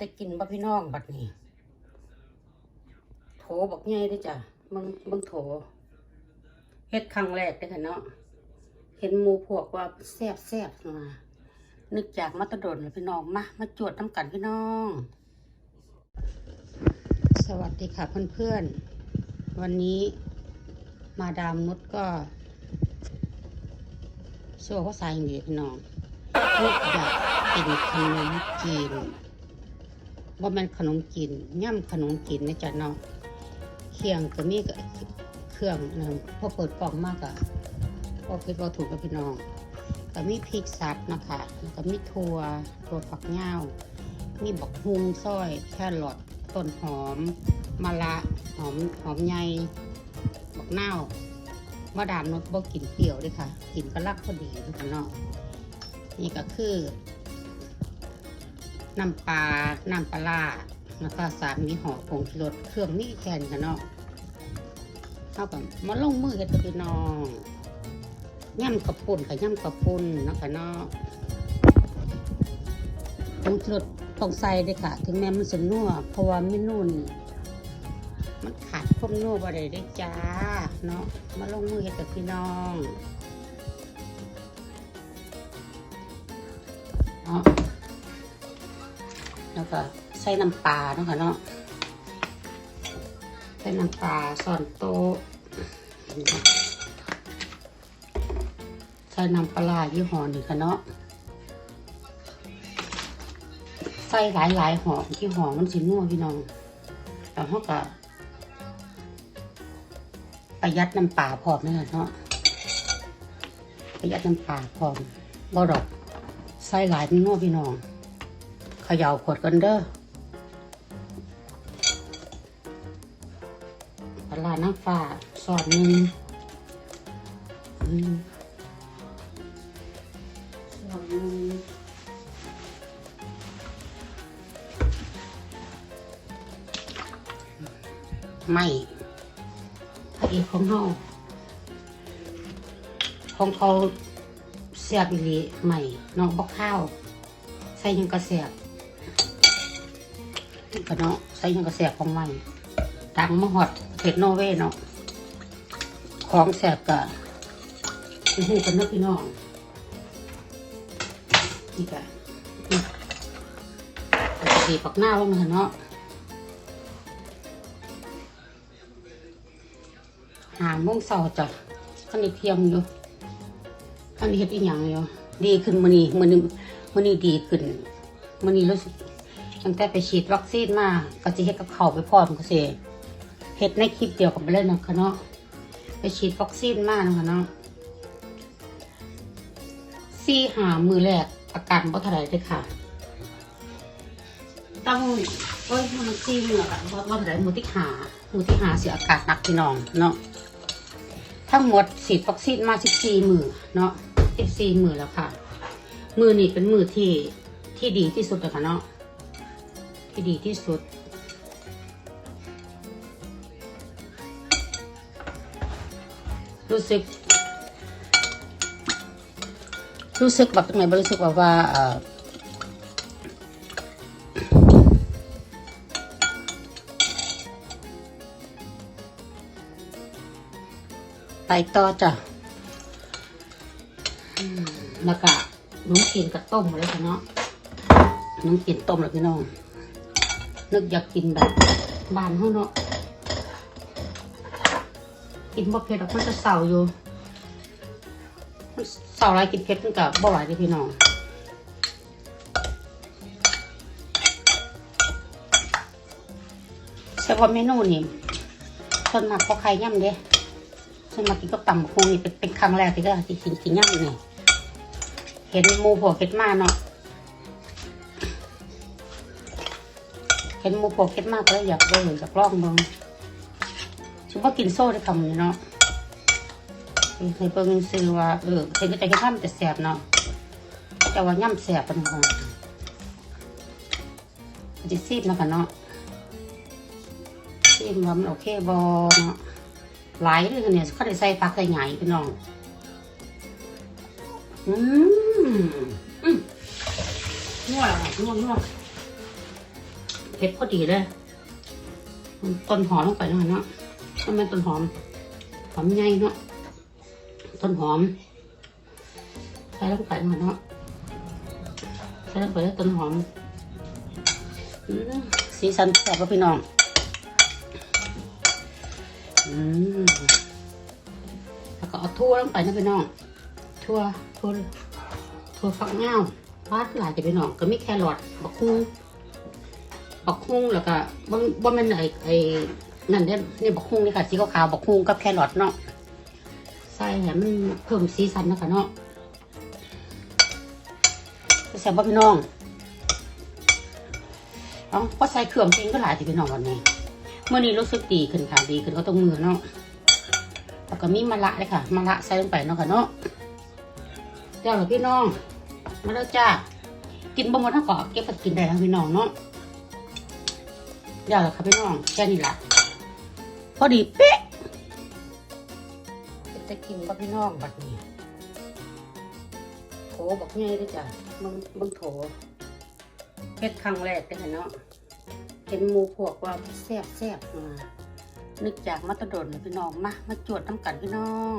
แต่กินบ่พี่น้องบัดนี้ โถบักใหญ่ด้จ้ะเบิ่งเบิ่งโถเฮ็ดครั้งแรกเด้อค่ะเนาะเห็นหมูพวกว่าแซ่บแซ่บมานึกจากมาตดนเลยพี่น้องมามาจวดน้ำกันพี่น้อง สวัสดีค่ะเพื่อนๆ วันนี้มาดามนุชก็สู้เขาใส่อย่างนี้พี่น้องอยากกินขนมจีน ว่ามันขนมจีนย่ำขนมจีนนะจ๊ะเนาะเคียงก็มีก็เครื่องนะพอเปิดกล่องมากอะพอคิดว่าถูกกับพี่น้องก็มีพริกสับนะคะแล้วก็มีถั่วถั่วฝักยาวมีบักฮุงซอยแครอทต้นหอมมะละหอมหอมใหญ่บักเน่ามาดามนดบ่กินเปรี้ยวเลยค่ะ กินกระลักพอดีนะคะเนาะนี่ก็คือ น้ำปลา น้ำปลาร้าแล้วก็สามมีห่อผงชูรสเครื่องมีแค่นค่ะเนาะเท่ากับมาลงมือเฮ็ดพี่น้องย่ำกระปุ่นกับย่ำกระปุ่นนะคะเนาะผงชูรสต้องใส่เลยค่ะ ถึงแม้มันจะนัวเพราะว่าเมนูนี่นมันขาดความนัวบ่ได้ได้จ้า เนาะมาลงมือเฮ็ดกับพี่น้อง ก็ใส่น้ำปลาเนาะค่ะเนาะใส่น้ำปลาซ่อนโต๊ะใส่น้ำปลายี่ห้อนี่ค่ะเนาะใส่หลายหลายหอมที่หอมมันสินัวพี่น้องแต่เขาก็ประหยัดน้ำปลาพร้อมนั่แหละเนาะประหยัดน้ำปลาพร้อมบ่ดอกใส่หลายมันนัวพี่น้อง ขย่าขวดกันเด้อปลาร้าน้ำฟ้าซอสหนึ่งอืมซอสหนึ่งไม่พระเอกของเขาของเขาเสียบอีหลีใหม่น้องบอกข้าว ใส่หยังกระเสียบ ก็เนาะใส่หยังกระเสียบของใหม่ตังมะฮอดเผ็ดโนเวเนาะของแสบกะหูกันนะพี่น้องนี่กะนี่ดีปักหน้าลงมาเนาะหาโมงเสาร์จ้ะขันนี้เพียงอยู่ขันนี้เฮ็ดอีหยังอยู่ดีขึ้นมื้อนี้มื้อนี้มื้อนี้ดีขึ้นมื้อนี้รู้สึก ตั้งแต่ไปฉีดวัคซีนมาก็สิเฮ็ดกับเขาไปพร้อมก็สิเฮ็ดในคลิปเดียวกันไปเลยเนะคะเนาะไปฉีดวัคซีนมาเนาะคะเนาะซี่หามือแรกอาการบ่เท่าไรเลยค่ะ ต้องเอ้ยมันซี่มืออะว่าว่าเท่าไรมือที่หามือที่หาเสียอากาศหนักพี่น้องเนาะทั้งหมดฉีดวัคซีนมา14มือเนาะ14มือแล้วค่ะ มือนี่เป็นมือที่ที่ดีที่สุดเลยค่ะเนาะ ที่ดีที่สุด รู้สึก รู้สึกแบบตรงไหนบ้างรู้สึกแบบว่าเอ่อไปต่อจ้ะแล้วก็น้องกินกับต้มเลยค่ะเนาะน้องกินต้มแล้วพี่น้อง นึกอยากกินแบบบานเขาเนาะกินบ่เผ็ดหรอกมันจะเศร้าอยู่เศร้าอะไรกินเผ็ดมันกับบ่ไหวเลยพี่น้องเฉพาะเมนูนี่ส่วนมากพอใครย่ำเด้ฉันมากินกับตำบักฮงนี่เป็นเป็นครั้งแรกที่ได้ที่กินกินย่ำนี่เห็นหมูพวเก็ดมาเนาะ เห็นหมูพวกเก็ดมาก็เลยอยากเลยอยากลองบิ่งฉันว่ากินโซ่ได้คำนี้เนาะในเบิ่งซื้อว่าเออเห็นก็แต่เห็นข้ามนจะแสบเนาะแต่ว่าย่ำแสบเป็นของจะซีบเนาะกันเนาะซีบว่ามันโอเคบอเนาะหลายเลยเนี่ยเขาได้ใส่ผักใส่ไงพี่น้องอืมอืมนัวนัวนัว เผ็ดพอดีเลยต้นหอมลงไปหน่อยเนาะมันเป็นต้นหอม หอมใหญ่เนาะ ต้นหอม ใส่ลงไปหน่อยเนาะ ใส่ลงไปแล้วต้นหอมอสีสันแซ่บป่ะพี่น้อง อืมแล้วก็เอาทั่วลงไปนะพี่น้อง ทั่วทั่วทั่วฝักเงาบ้านหลายจะพี่น้อง ก็มีแครอทบักคุ้ง บักคุ้งแล้วก็บ่บ่แม่นไอ้ไอ้นั่นเด้นี่บักคุ้งนี่ค่ะสีขาวๆบักคุ้งกับแครอทเนาะใส่ให้มันเพิ่มสีสันนะคะเนาะแซ่บ่พี่น้องเอ้าพอใส่เครื่องจริงก็หลายสิพี่น้องวันนี้เมื่อนี้รู้สึกดีขึ้นค่ะดีขึ้นก็ต้องมือเนาะแล้วก็มีมะระเลยค่ะมะระใส่ลงไปเนาะค่ะเนาะเจ้าหรอพี่น้องมาแล้วจ้ากินบะหมดทั้งกรอบเก็บไปกินได้ทั้งพี่น้องเนาะ ยวเหรอค่ะพี่น้องแค่นี้ละพอดีเป๊ะจะกินบพี่น้องบัดนี้โถบักใหญ่ด้วยจ้ะมึงมึงโถเฮ็ดครั้งแรกเลยค่ะเนาะเห็นหมูพวกว่าแซ่บแซ่บมานึกจากมัตะดนพี่น้องมามาจวดน้ำกันพี่น้อง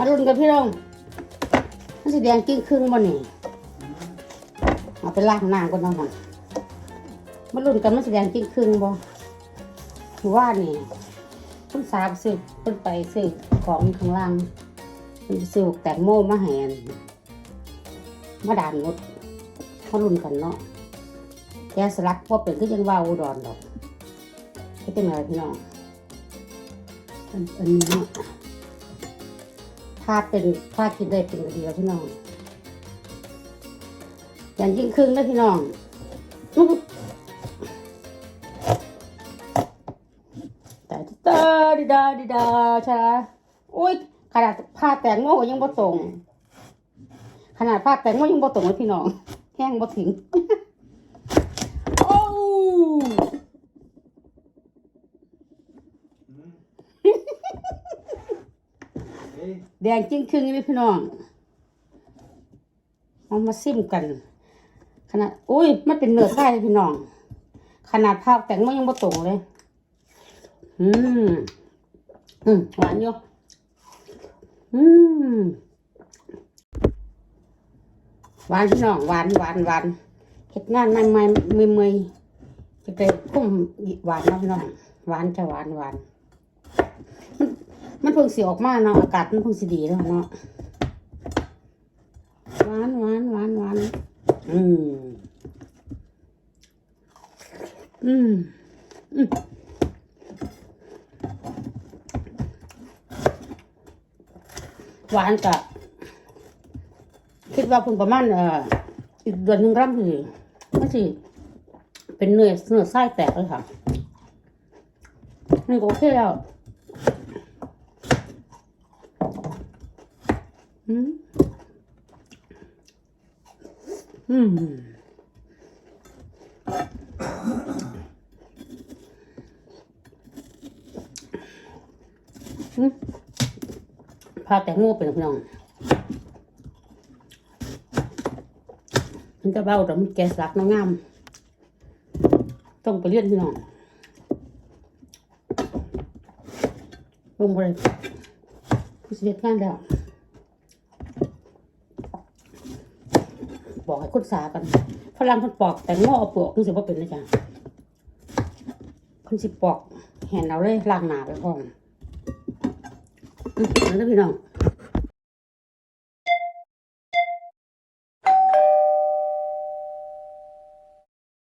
มาลุ้นกันพี่น้องมันสีแดงกิ้งครึ่งบ่นี่เอาไปล้างน้ำก่อนเนาะค่ะมาลุ้นกันมันสีแดงกิ้งครึ่งบ่คือว่านี่เพิ่นสาบซื้อเพิ่นไปซื้อของข้างล่างเพิ่นซื้อแตงโมมาให้อันมาดานหมดมาลุ้นกันเนาะแกสลักว่าเป็นคือยังว่าอุดรดอกให้เป็นอะไรพี่น้องอันอันนี้เนาะ ถ้าเป็นถ้ากินได้เป็นก็ดีแล้วพี่น้องอย่างยิ่งครึ่งนะพี่น้องแต่เตอดิดาดิดาใช่ไหมอุ้ยขนาดผ้าแตงโมยังบ่ตรงขนาดผ้าแตงโมยังบ่ตรงเลยพี่น้องแห้งบ่ถึงโอ้ แดงจริงครึ่งเลยพี่น้องเอามาซิมกัน ขนาดอุ้ยมันเป็นเนื้อไส้เลยพี่น้อง ขนาดภาพแต่งมันยังบ่ตรงเลย อืมอืมหวานอยู่อืมหวานพี่น้องหวานหวานหวานเฮ็ดงานใหม่ๆเมื่อยจะไปคุ้มหวานนะพี่น้องหวานจะหวานหวานมัน พิ่งสิออกมาเนาะอากาศมันเพิ่งสิดีแล้วเนาะหวานหวานหวานหวานอืมอืมอืมหวานกะคิดว่าเพิ่งประมาณเอ่ออีกเดือนหนึ่งร่ำคือมันสิเป็นเนื้อเนื้อไส้แตกเลยค่ะนี่ก็โอเคแล้ว อืมอืมอืมพาแต่งูเป็นพี่น้องมันจะเบาแต่มันแกสักน้องงาม ต้องไปเรียนพี่น้องลงไปเลยผู้เสียงานแล้ว บอกให้ คนสากันฝรั่งคนปอกแต่งอเอาปลวกนี่สิว่าเป็นนะจ๊ะคนสิปอกแหนเอาเลยล้างหนาไปพร้อมอืมแล้วพี่น้อง